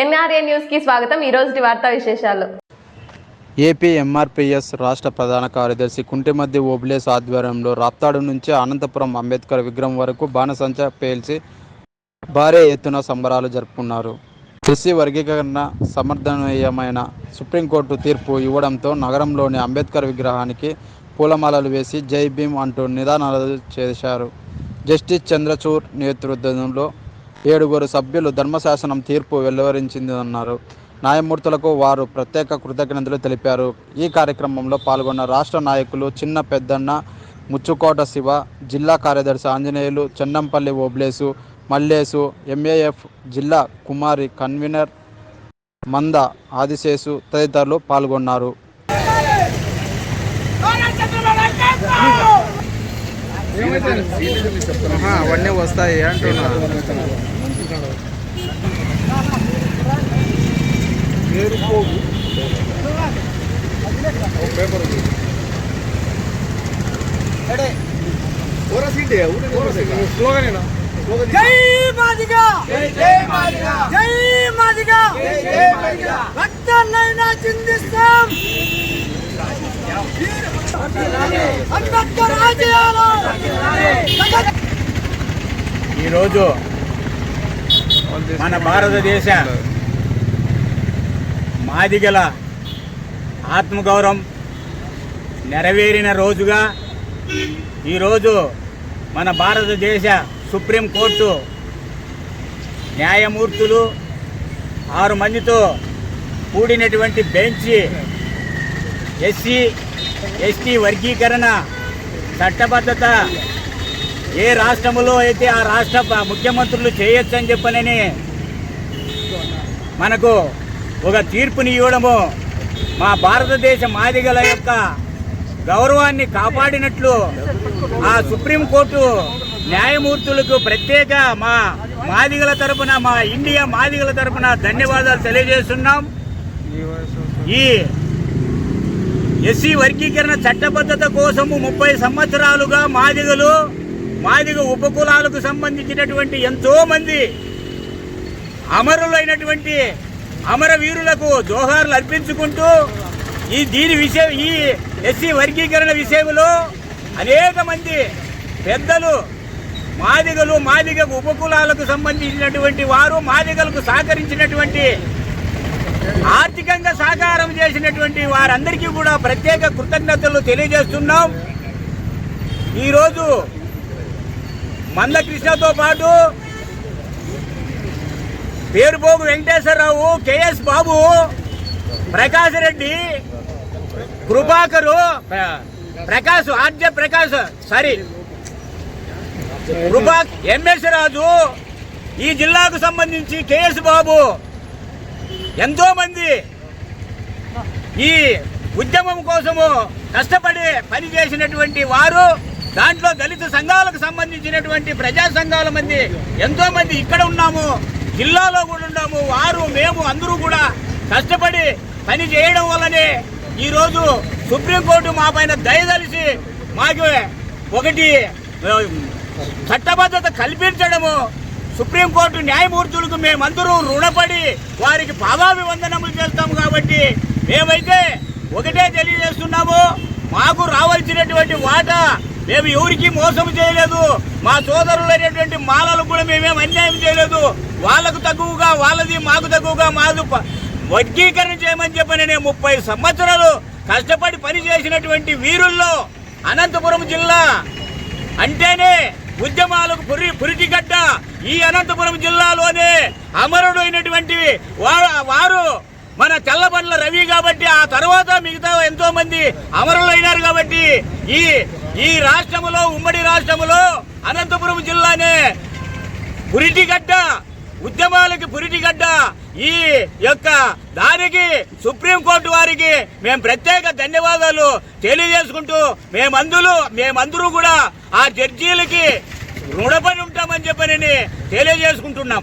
NRA న్యూస్కి స్వాగతం. ఈ వార్తా విశేషాలు. ఏపీ ఎంఆర్పిఎస్ రాష్ట్ర ప్రధాన కార్యదర్శి కుంటిమద్ది ఓబ్లేస్ ఆధ్వర్యంలో రాప్తాడు నుంచి అనంతపురం అంబేద్కర్ విగ్రహం వరకు బాణసంచ పేల్చి భారీ ఎత్తున సంబరాలు జరుపుకున్నారు. కృషి వర్గీకరణ సమర్థనీయమైన సుప్రీంకోర్టు తీర్పు ఇవ్వడంతో నగరంలోని అంబేద్కర్ విగ్రహానికి పూలమాలలు వేసి జై భీమ్ అంటూ నిదానాలు చేశారు. జస్టిస్ చంద్రచూర్ నేతృత్వంలో ఏడుగురు సభ్యులు ధర్మశాసనం తీర్పు వెలువరించిందన్నారు. న్యాయమూర్తులకు వారు ప్రత్యేక కృతజ్ఞతలు తెలిపారు. ఈ కార్యక్రమంలో పాల్గొన్న రాష్ట్ర నాయకులు చిన్న పెద్దన్న ముచ్చుకోట శివ జిల్లా కార్యదర్శి ఆంజనేయులు చెన్నంపల్లి ఓబ్లేసు మల్లేసు ఎంఏఎఫ్ జిల్లా కుమారి కన్వీనర్ మంద ఆదిశేసు తదితరులు పాల్గొన్నారు. అవన్నీ వస్తాయి అంటున్నా. జై జై మాదిగా! జై మాదిగా! జై మాదిగా! రక్తాన్నైనా చిందిస్తాం. ఈరోజు మన భారతదేశ మాదిగల ఆత్మగౌరవం నెరవేరిన రోజుగా ఈరోజు మన భారతదేశ సుప్రీంకోర్టు న్యాయమూర్తులు ఆరు మందితో కూడినటువంటి బెంచ్ ఎస్సీ ఎస్టీ వర్గీకరణ చట్టబద్ధత ఏ రాష్ట్రంలో అయితే ఆ రాష్ట్ర ముఖ్యమంత్రులు చేయొచ్చు అని చెప్పనని మనకు ఒక తీర్పుని ఇవ్వడము మా భారతదేశ మాదిగల యొక్క గౌరవాన్ని కాపాడినట్లు ఆ సుప్రీంకోర్టు న్యాయమూర్తులకు ప్రత్యేక మా మాదిగల తరపున మా ఇండియా మాదిగల తరపున ధన్యవాదాలు తెలియజేస్తున్నాం. ఈ ఎస్సీ వర్గీకరణ చట్టబద్ధత కోసము ముప్పై సంవత్సరాలుగా మాదిగలు మాదిగ ఉపకులాలకు సంబంధించినటువంటి ఎంతో మంది అమరులైనటువంటి అమరవీరులకు జోహార్లు అర్పించుకుంటూ ఈ దీని విషయం ఈ ఎస్సీ వర్గీకరణ విషయంలో అనేక మంది పెద్దలు మాదిగలు మాదిగ ఉపకులాలకు సంబంధించినటువంటి వారు మాదిగలకు సహకరించినటువంటి ఆర్థికంగా సహకారం చేసినటువంటి వారందరికీ కూడా ప్రత్యేక కృతజ్ఞతలు తెలియజేస్తున్నాం. ఈరోజు మందకృష్ణతో పాటు Perupogu Venkateswara Rao K S Babu Prakash Reddy Krupakar Prakash ఆర్జ Prakash sorry Krupa M S Raju ఈ జిల్లాకు సంబంధించి కేఎస్ బాబు ఎంతోమంది ఈ ఉద్యమం కోసము కష్టపడి పనిచేసినటువంటి వారు దాంట్లో దళిత సంఘాలకు సంబంధించినటువంటి ప్రజా సంఘాల మంది ఎంతోమంది ఇక్కడ ఉన్నాము జిల్లాలో కూడా ఉన్నాము. వారు మేము అందరూ కూడా కష్టపడి పని చేయడం వల్లనే ఈరోజు సుప్రీంకోర్టు మా పైన దయదలిసి మాకు ఒకటి చట్టబద్ధత కల్పించడము సుప్రీంకోర్టు న్యాయమూర్తులకు మేమందరూ రుణపడి వారికి పాదాభివందనములు చేస్తాము కాబట్టి మేమైతే ఒకటే తెలియజేస్తున్నాము మాకు రావాల్సినటువంటి వాటా మేము ఎవరికి మోసం చేయలేదు మా సోదరులైనటువంటి మాలలకు కూడా మేమేం అన్యాయం చేయలేదు వాళ్ళకు తక్కువగా వాళ్ళది మాకు తక్కువగా మాకు వర్గీకరణ చేయమని చెప్పని నేను ముప్పై సంవత్సరాలు కష్టపడి పని చేసినటువంటి వీరుల్లో అనంతపురం జిల్లా అంటేనే ఉద్యమాలకు పురి పురిటిగడ్డ ఈ అనంతపురం జిల్లాలోనే అమరుడైనటువంటి వా- వారు మన తెల్లబండ్ల రవి కాబట్టి ఆ తర్వాత మిగతా ఎంతో మంది అమరులైనారు కాబట్టి ఈ ఈ రాష్ట్రములో ఉమ్మడి రాష్ట్రములో అనంతపురం జిల్లానే పురిటిగడ్డ ఉద్యమాలకి పురిటిగడ్డ ఈ యొక్క దానికి సుప్రీంకోర్టు వారికి మేము ప్రత్యేక ధన్యవాదాలు తెలియజేసుకుంటూ మేమందులు మేమందరూ కూడా ఆ జడ్జీలకి రుణపడి ఉంటామని చెప్పని తెలియజేసుకుంటున్నాం.